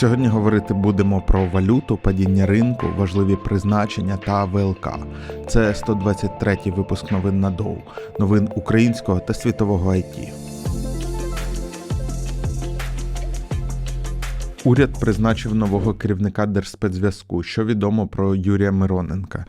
Сьогодні говорити будемо про валюту, падіння ринку, важливі призначення та ВЛК. Це 123-й випуск новин на доу, новин українського та світового IT. Уряд призначив нового керівника Держспецзв'язку. Що відомо про Юрія Мироненка?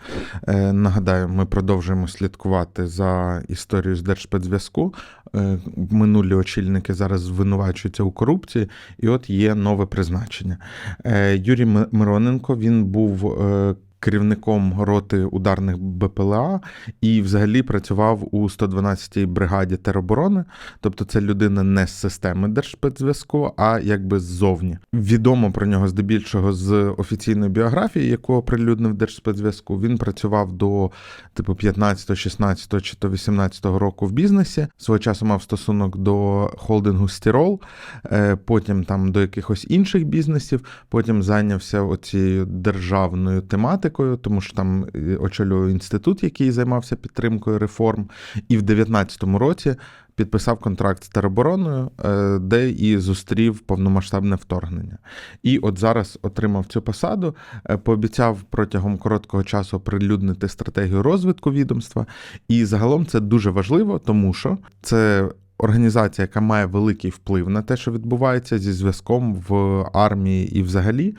Е, нагадаю, ми продовжуємо слідкувати за історією з Держспецзв'язку. Е, минулі очільники зараз звинувачуються у корупції, і от є нове призначення. Е, Юрій Мироненко він був. е, Керівником роти ударних БПЛА і взагалі працював у 112-й бригаді тероборони, тобто це людина не з системи Держспецзв'язку, а якби ззовні. Відомо про нього здебільшого з офіційної біографії, яку оприлюднив Держспецзв'язку. Він працював до типу 15, 16 чи то 18 року в бізнесі. Свого часу мав стосунок до холдингу Стірол, е, потім там до якихось інших бізнесів, потім зайнявся оцією державною тематикою, тому що там е, очолював інститут, який займався підтримкою реформ, і в 19-му році. Підписав контракт з теробороною, е, де і зустрів повномасштабне вторгнення. І от зараз отримав цю посаду, е, пообіцяв протягом короткого часу оприлюднити стратегію розвитку відомства. І загалом це дуже важливо, тому що це організація, яка має великий вплив на те, що відбувається зі зв'язком в армії і взагалі.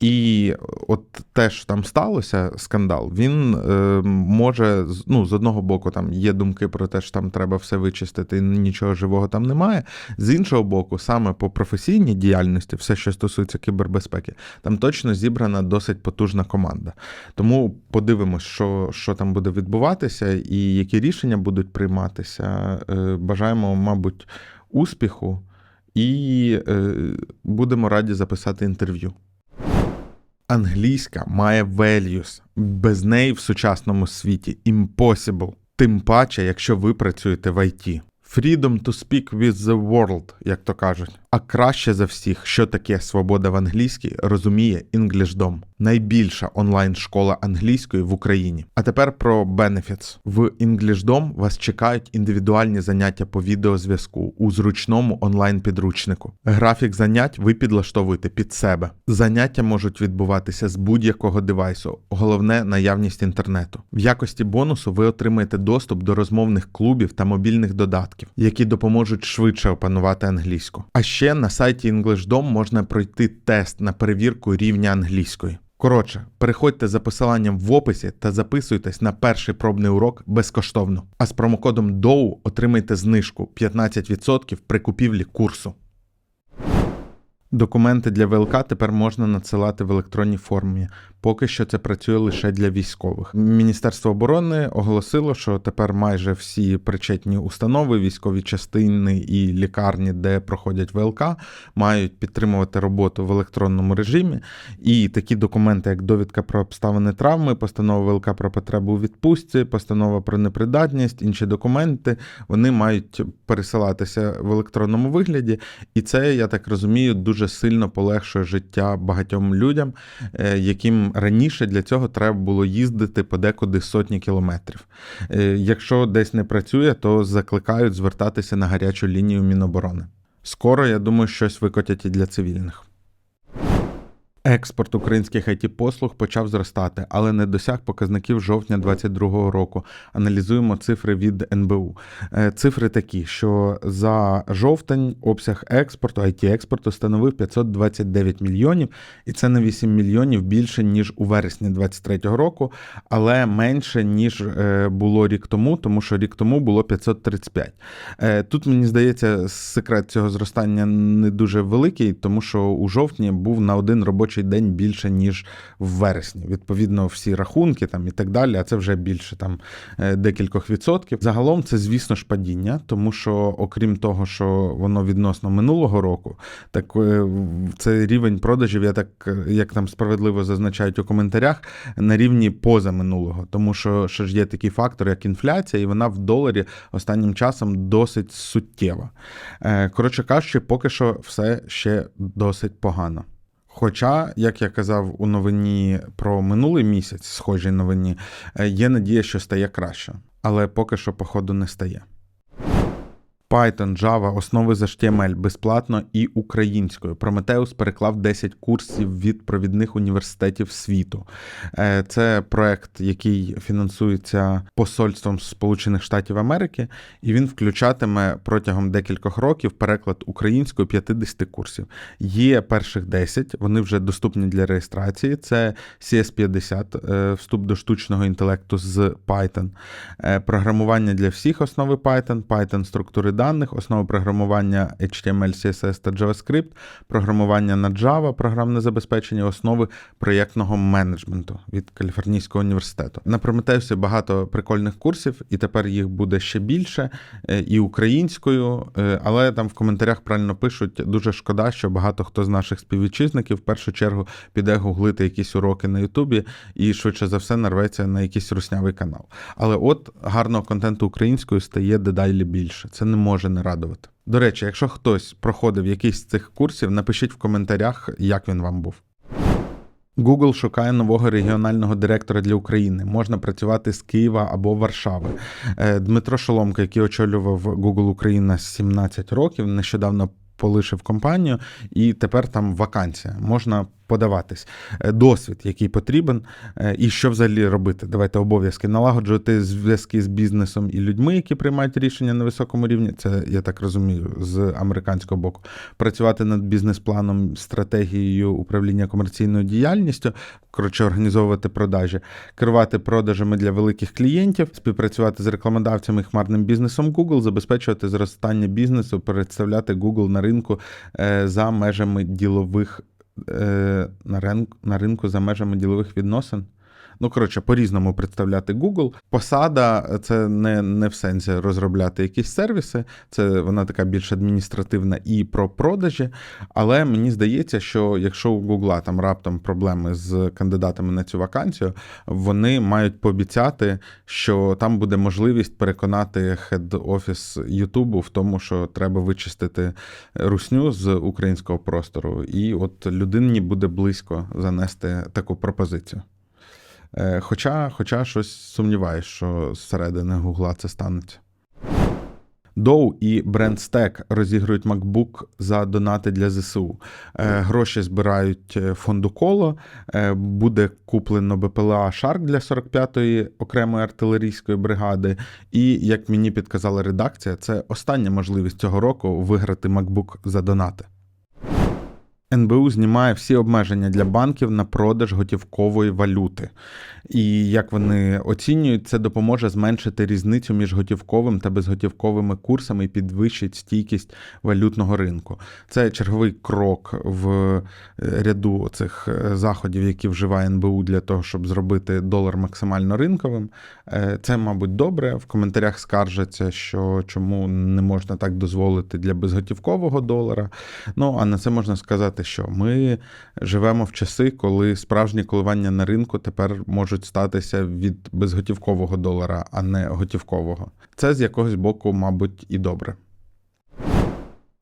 І от те, що там сталося, скандал, він е, може ну, з одного боку, там є думки про те, що там треба все вичистити, і нічого живого там немає. З іншого боку, саме по професійній діяльності, все, що стосується кібербезпеки, там точно зібрана досить потужна команда. Тому подивимось, що, що там буде відбуватися і які рішення будуть прийматися. Е, Бажаємо, мабуть, успіху і е, будемо раді записати інтерв'ю. Англійська має values. Без неї в сучасному світі impossible. Тим паче, якщо ви працюєте в IT. Freedom to speak with the world, як то кажуть. А краще за всіх, що таке свобода в англійській, розуміє EnglishDom. Найбільша онлайн-школа англійської в Україні. А тепер про benefits. В EnglishDom вас чекають індивідуальні заняття по відеозв'язку у зручному онлайн-підручнику. Графік занять ви підлаштовуєте під себе. Заняття можуть відбуватися з будь-якого девайсу, головне наявність інтернету. В якості бонусу ви отримаєте доступ до розмовних клубів та мобільних додатків, які допоможуть швидше опанувати англійську. А ще на сайті EnglishDom можна пройти тест на перевірку рівня англійської. Коротше, переходьте за посиланням в описі та записуйтесь на перший пробний урок безкоштовно. А з промокодом DOU отримайте знижку 15% при купівлі курсу. Документи для ВЛК тепер можна надсилати в електронній формі. Поки що це працює лише для військових. Міністерство оборони оголосило, що тепер майже всі причетні установи, військові частини і лікарні, де проходять ВЛК, мають підтримувати роботу в електронному режимі. І такі документи, як довідка про обставини травми, постанова ВЛК про потребу у відпустці, постанова про непридатність, інші документи, вони мають пересилатися в електронному вигляді. І це, я так розумію, дуже сильно полегшує життя багатьом людям, е, раніше для цього треба було їздити подекуди сотні кілометрів. Е, Якщо десь не працює, то закликають звертатися на гарячу лінію Міноборони. Скоро, я думаю, щось викотять і для цивільних. Експорт українських it послуг почав зростати, але не досяг показників жовтня 2022 року. Аналізуємо цифри від НБУ. Е, Цифри такі, що за жовтень обсяг експорту, it експорту становив 529 мільйонів, і це на 8 мільйонів більше ніж у вересні 2023 року, але менше ніж е, було рік тому, тому що рік тому було 535. Е, Тут мені здається, секрет цього зростання не дуже великий, тому що у жовтні був на один робочий день більше, ніж в вересні. Відповідно, всі рахунки там і так далі, а це вже більше там е, декількох відсотків. Загалом це, звісно ж, падіння, тому що, окрім того, що воно відносно минулого року, так е, в- це рівень продажів, я так е, як там справедливо зазначають у коментарях, на рівні позаминулого, тому що ще ж є такий фактор, як інфляція, і вона в доларі останнім часом досить суттєва. Коротше кажучи, поки що все ще досить погано. Хоча, як я казав у новині про минулий місяць, схожій новині, е, є надія, що стає краще, але поки що, походу, не стає. Python, Java, основи з HTML безплатно і українською. Prometheus переклав 10 курсів від провідних університетів світу. Е, Це проект, який фінансується посольством Сполучених Штатів Америки, і він включатиме протягом декількох років переклад українською 50 курсів. Є перших 10, вони вже доступні для реєстрації. Це CS50, е, вступ до штучного інтелекту з Python, е, програмування для всіх основи Python, Python структури даних, основи програмування HTML, CSS та JavaScript, програмування на Java, програмне забезпечення, основи проєктного менеджменту від Каліфорнійського університету. На Прометеусі багато прикольних курсів, і тепер їх буде ще більше е, і українською. е, Але там в коментарях правильно пишуть дуже шкода, що багато хто з наших співвітчизників в першу чергу піде гуглити якісь уроки на Ютубі і швидше за все нарветься на якийсь руснявий канал. Але от гарного контенту українською стає дедалі більше. Це не може не радувати. До речі, якщо хтось проходив якийсь з цих курсів, напишіть в коментарях, як він вам був. Google шукає нового регіонального директора для України. Можна працювати з Києва або Варшави. Е, Дмитро Шоломко, який очолював Google Україна 17 років, нещодавно полишив компанію, і тепер там вакансія. Можна подаватись. Е, Досвід, який потрібен, е, і що взагалі робити. Давайте обов'язки налагоджувати зв'язки з бізнесом і людьми, які приймають рішення на високому рівні. Це я так розумію, з американського боку. Працювати над бізнес-планом, стратегією управління комерційною діяльністю, коротше, організовувати продажі, керувати продажами для великих клієнтів, співпрацювати з рекламодавцями і хмарним бізнесом Google, забезпечувати зростання бізнесу, представляти Google на ринку е, за межами ділових на, ринку, на ринку за межами ділових відносин. Ну, коротше, по-різному представляти Google. Посада це не, не в сенсі розробляти якісь сервіси, це вона така більш адміністративна і про продажі. Але мені здається, що якщо у Google там раптом проблеми з кандидатами на цю вакансію, вони мають пообіцяти, що там буде можливість переконати хед-офіс Ютубу в тому, що треба вичистити русню з українського простору, і от людині буде близько занести таку пропозицію. Е, Хоча, хоча щось сумніваюсь, що зсередини Гугла це станеться. Dow і BrandStack розігрують MacBook за донати для ЗСУ. Е, Гроші збирають е, фонду коло. Буде куплено БПЛА Shark для 45-ї окремої артилерійської бригади. І, як мені підказала редакція, це остання можливість цього року виграти MacBook за донати. НБУ знімає всі обмеження для банків на продаж готівкової валюти. І як вони оцінюють, це допоможе зменшити різницю між готівковим та безготівковими курсами і підвищить стійкість валютного ринку. Це черговий крок в е, ряду цих е, заходів, які вживає НБУ для того, щоб зробити долар максимально ринковим. Е, Це, мабуть, добре. В коментарях скаржаться, що чому не можна так дозволити для безготівкового долара. Ну а на це можна сказати, що ми живемо в часи, коли справжні коливання на ринку тепер можуть статися від безготівкового долара, а не готівкового. Це з якогось боку, мабуть, і добре.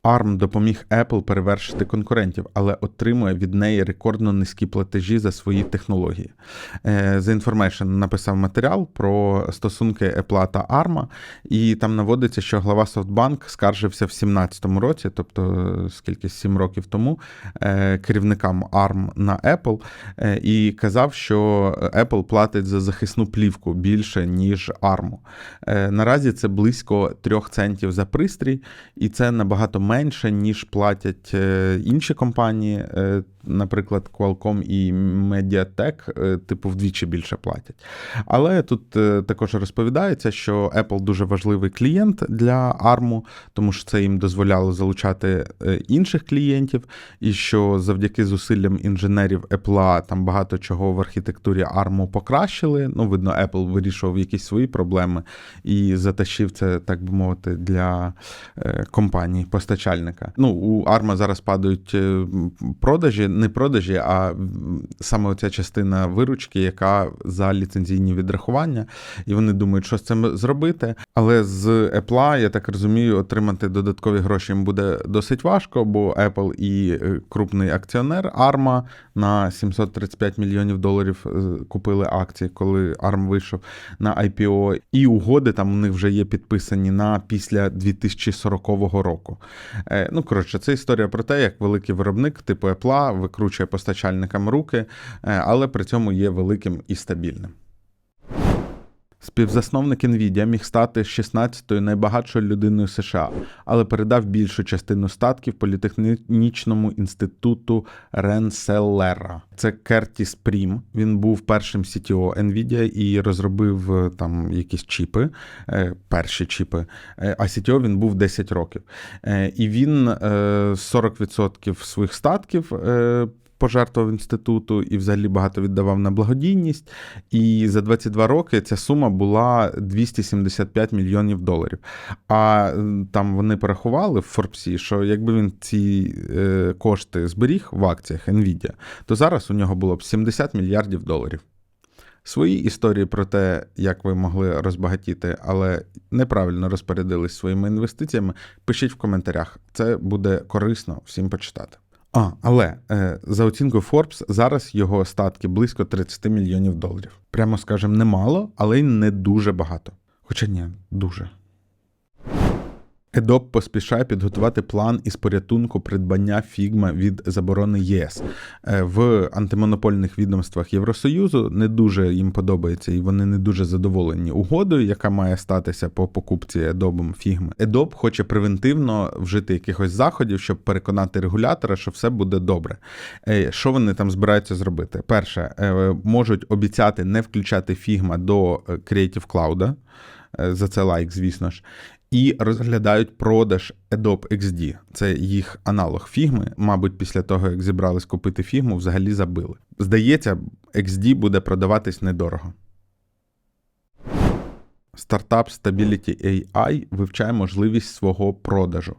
ARM допоміг Apple перевершити конкурентів, але отримує від неї рекордно низькі платежі за свої технології. Е, The Information написав матеріал про стосунки Apple та ARM, і там наводиться, що глава SoftBank скаржився в 2017 році, тобто скільки 7 років тому, е, керівникам ARM на Apple, е, і казав, що Apple платить за захисну плівку більше, ніж ARM. Е, Наразі це близько 3 центів за пристрій, і це набагато менше, ніж платять е, інші компанії, е, наприклад, Qualcomm і Mediatek, е, типу, вдвічі більше платять. Але тут також розповідається, що Apple дуже важливий клієнт для ARM, тому що це їм дозволяло залучати інших клієнтів, і що завдяки зусиллям інженерів Apple там багато чого в архітектурі ARM покращили. Ну, видно, Apple вирішував якісь свої проблеми і затащив це, так би мовити, для компаній, постачальників постачальника. Ну, у Арма зараз падають е, продажі, не продажі, а саме оця частина виручки, яка за ліцензійні відрахування, і вони думають, що з цим зробити. Але з Apple, я так розумію, отримати додаткові гроші їм буде досить важко, бо Apple і е, крупний акціонер Arma на 735 мільйонів доларів е, купили акції, коли ARM вийшов на IPO. І угоди там у них вже є підписані на після 2040 року. Е, Ну, коротше, це історія про те, як великий виробник типу Apple викручує постачальникам руки, е, але при цьому є великим і стабільним. Співзасновник Nvidia міг стати 16-ю найбагатшою людиною США, але передав більшу частину статків політехнічному інституту Ренселера. Це Кертіс Прім. Він був першим CTO Nvidia і розробив е, там якісь чіпи, е, перші чіпи. Е, А CTO він був 10 років. І він е, 40% своїх статків. Пожертвував інституту і взагалі багато віддавав на благодійність. І за 22 роки ця сума була 275 мільйонів доларів. А там вони порахували в Форбсі, що якби він ці е, кошти зберіг в акціях Nvidia, то зараз у нього було б 70 мільярдів доларів. Свої історії про те, як ви могли розбагатіти, але неправильно розпорядились своїми інвестиціями, пишіть в коментарях. Це буде корисно всім почитати. А, але е, за оцінкою Forbes, зараз його статки близько 30 мільйонів доларів. Прямо скажемо, немало, але й не дуже багато. Хоча ні, дуже. Adobe поспішає підготувати план із порятунку придбання Figma від заборони єС. Е, В антимонопольних відомствах Євросоюзу не дуже їм подобається, і вони не дуже задоволені угодою, яка має статися по покупці Adobe Figma. Adobe хоче превентивно вжити якихось заходів, щоб переконати регулятора, що все буде добре. Е, Що вони там збираються зробити? Перше, е, можуть обіцяти не включати Figma до Creative Cloud. За це лайк, звісно ж. І розглядають продаж Adobe XD. Це їх аналог фігми. Мабуть, після того, як зібрались купити фігму, взагалі забили. Здається, XD буде продаватись недорого. Стартап Stability AI вивчає можливість свого продажу.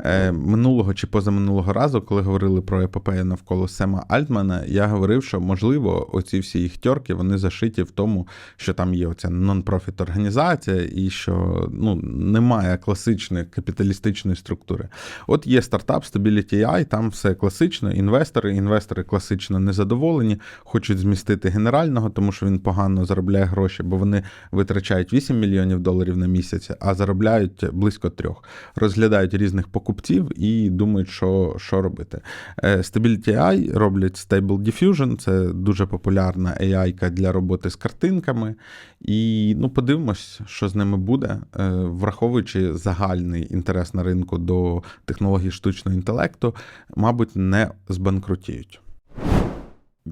Е, минулого чи позаминулого разу, коли говорили про епопею навколо Сема Альтмана, я говорив, що можливо оці всі їх тьорки вони зашиті в тому, що там є оця нон-профіт організація, і що ну, немає класичної капіталістичної структури. От є стартап Stability AI, там все класично. Інвестори, інвестори класично незадоволені, хочуть змістити генерального, тому що він погано заробляє гроші, бо вони витрачають 8 мільйонів доларів на місяць, а заробляють близько трьох. Розглядають різних покупців і думають, що, що робити. Е, Stability AI роблять Stable Diffusion, це дуже популярна AI для роботи з картинками. І ну, подивимось, що з ними буде, Е, враховуючи загальний інтерес на ринку до технологій штучного інтелекту, мабуть, не збанкрутіють.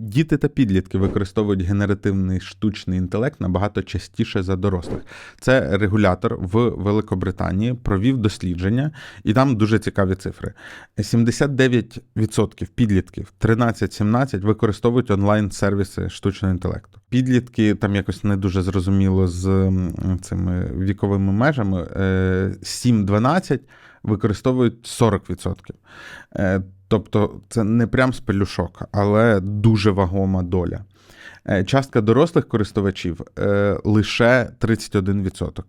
Діти та підлітки використовують генеративний штучний інтелект набагато частіше за дорослих. Це регулятор в Великобританії провів дослідження, і там дуже цікаві цифри. 79% підлітків 13-17 використовують онлайн-сервіси штучного інтелекту. Підлітки там якось не дуже зрозуміло з цими віковими межами. Е, 7-12 використовують 40%. Тобто це не прям з пелюшок, але дуже вагома доля. Е, Частка дорослих користувачів е, лише 31%.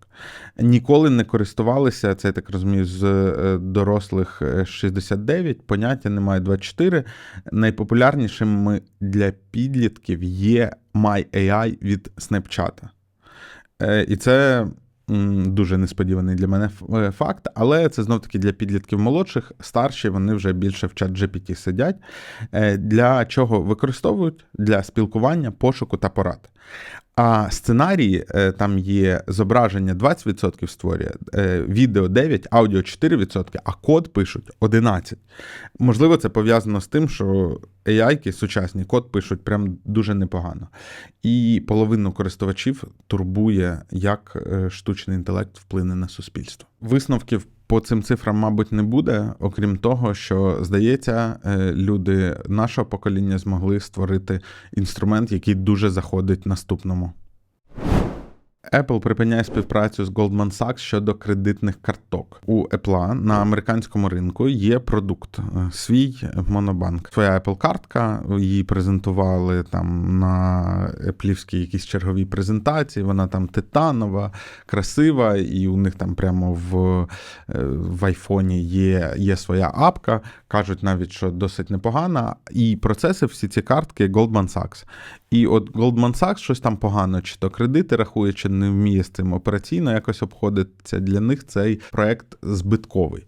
Ніколи не користувалися, це я так розумію, з е, дорослих е, 69, поняття немає 24. Найпопулярнішими для підлітків є MyAI від Snapchat. І це дуже несподіваний для мене е, факт, але це знов таки для підлітків молодших, старші вони вже більше в чат GPT сидять. Е, Для чого використовують? Для спілкування, пошуку та порад. А сценарії е, там є зображення 20% створює, е, відео 9%, аудіо 4%, а код пишуть 11%. Можливо, це пов'язано з тим, що AI-ки сучасні код пишуть прям дуже непогано. І половину користувачів турбує, як е, штучний інтелект вплине на суспільство. Висновків по цим цифрам, мабуть, не буде, окрім того, що здається, е, люди нашого покоління змогли створити інструмент, який дуже заходить наступному. Apple припиняє співпрацю з Goldman Sachs щодо кредитних карток. У Apple на американському ринку є продукт е, свій монобанк. Своя Apple картка її презентували там на Apple якісь чергові презентації. Вона там титанова, красива, і у них там прямо в, е, в айфоні є, є своя апка. Кажуть навіть, що досить непогана. І процеси всі ці картки Goldman Sachs. І от Goldman Sachs щось там погано, чи то кредити рахує, чи не вміє з цим операційно якось обходиться. Для них цей проект збитковий.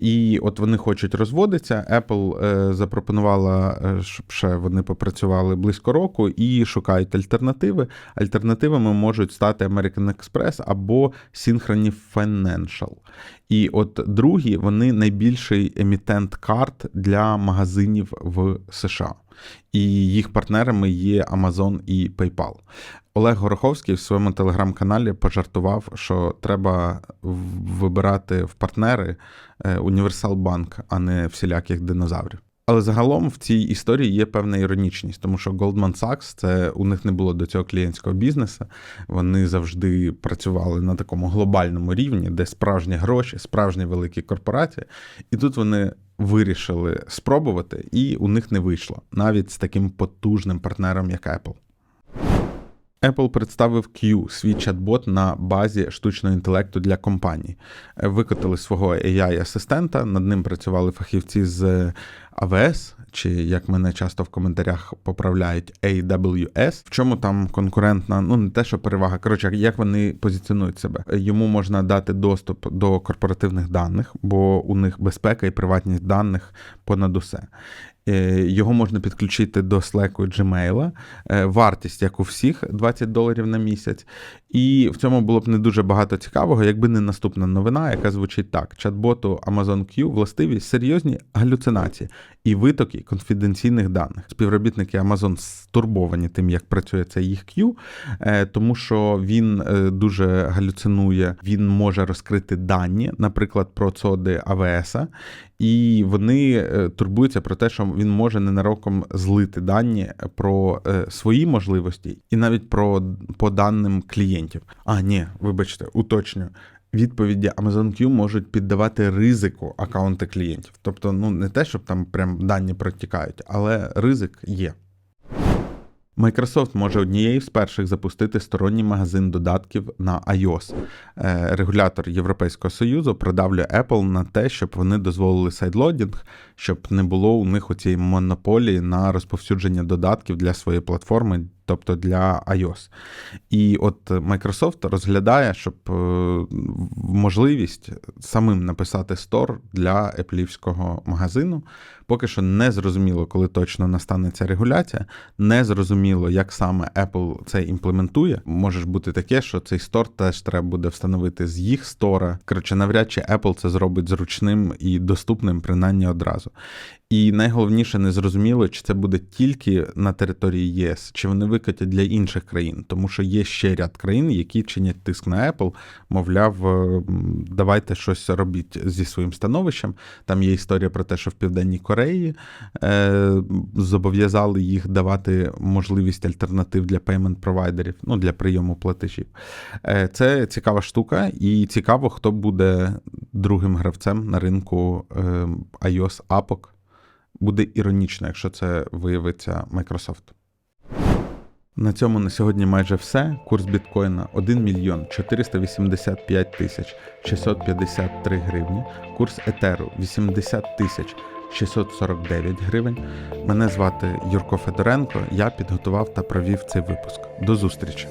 І от вони хочуть розводитися. Apple е, запропонувала, е, щоб ще вони попрацювали близько року і шукають альтернативи. Альтернативами можуть стати American Express або Synchrony Financial. І от другі, вони найбільший емітент карт для магазинів в США. І їх партнерами є Amazon і PayPal. Олег Гороховський в своєму телеграм-каналі пожартував, що треба вибирати в партнери е, Універсал Банк, а не всіляких динозаврів. Але загалом в цій історії є певна іронічність, тому що Goldman Sachs це у них не було до цього клієнтського бізнесу. Вони завжди працювали на такому глобальному рівні, де справжні гроші, справжні великі корпорації. І тут вони вирішили спробувати, і у них не вийшло навіть з таким потужним партнером, як Apple. Apple представив Q, свій чат-бот на базі штучного інтелекту для компаній. Е, Викотили свого AI-асистента, над ним працювали фахівці з AWS, чи як мене часто в коментарях поправляють AWS. В чому там конкурентна, ну не те, що перевага. Коротше, як вони позиціонують себе. Е, Йому можна дати доступ до корпоративних даних, бо у них безпека і приватність даних понад усе. Е, Його можна підключити до Slack і Gmail. Е, Вартість, як у всіх, 20 доларів на місяць. І в цьому було б не дуже багато цікавого, якби не наступна новина, яка звучить так: чат-боту Amazon Q властиві серйозні галюцинації і витоки конфіденційних даних. Співробітники Amazon стурбовані тим, як працює цей їх Q, е, тому що він дуже галюцинує, він може розкрити дані, наприклад, про цоди АВС, і вони е, турбуються про те, що він може ненароком злити дані про е, свої можливості і навіть про по даним клієнтів. А, ні, вибачте, уточнюю. Відповіді Amazon Q можуть піддавати ризику акаунти клієнтів. Тобто, ну не те, щоб там прям дані протікають, але ризик є. Microsoft може однією з перших запустити сторонній магазин додатків на iOS. Е, Регулятор Європейського Союзу продавлює Apple на те, щоб вони дозволили сайдлодінг, щоб не було у них у цій монополії на розповсюдження додатків для своєї платформи, тобто для iOS. І от Microsoft розглядає, щоб е, можливість самим написати стор для еплівського магазину. Поки що не зрозуміло, коли точно настане ця регуляція. Не зрозуміло, як саме Apple це імплементує. Може ж бути таке, що цей стор теж треба буде встановити з їх стора. Коротше, навряд чи Apple це зробить зручним і доступним, принаймні одразу. І найголовніше не зрозуміло, чи це буде тільки на території ЄС, чи вони викатять для інших країн, тому що є ще ряд країн, які чинять тиск на Apple, мовляв, е, давайте щось робіть зі своїм становищем. Там є історія про те, що в Південній Кореї е, зобов'язали їх давати можливість альтернатив для payment провайдерів, ну для прийому платежів. Е, це цікава штука, і цікаво, хто буде другим гравцем на ринку е, iOS апок. Буде іронічно, якщо це виявиться Microsoft. На цьому на сьогодні майже все. Курс біткоїна 1 мільйон 485 тисяч 653 гривні. Курс етеру 80 тисяч 649 гривень. Мене звати Юрко Федоренко. Я підготував та провів цей випуск. До зустрічі!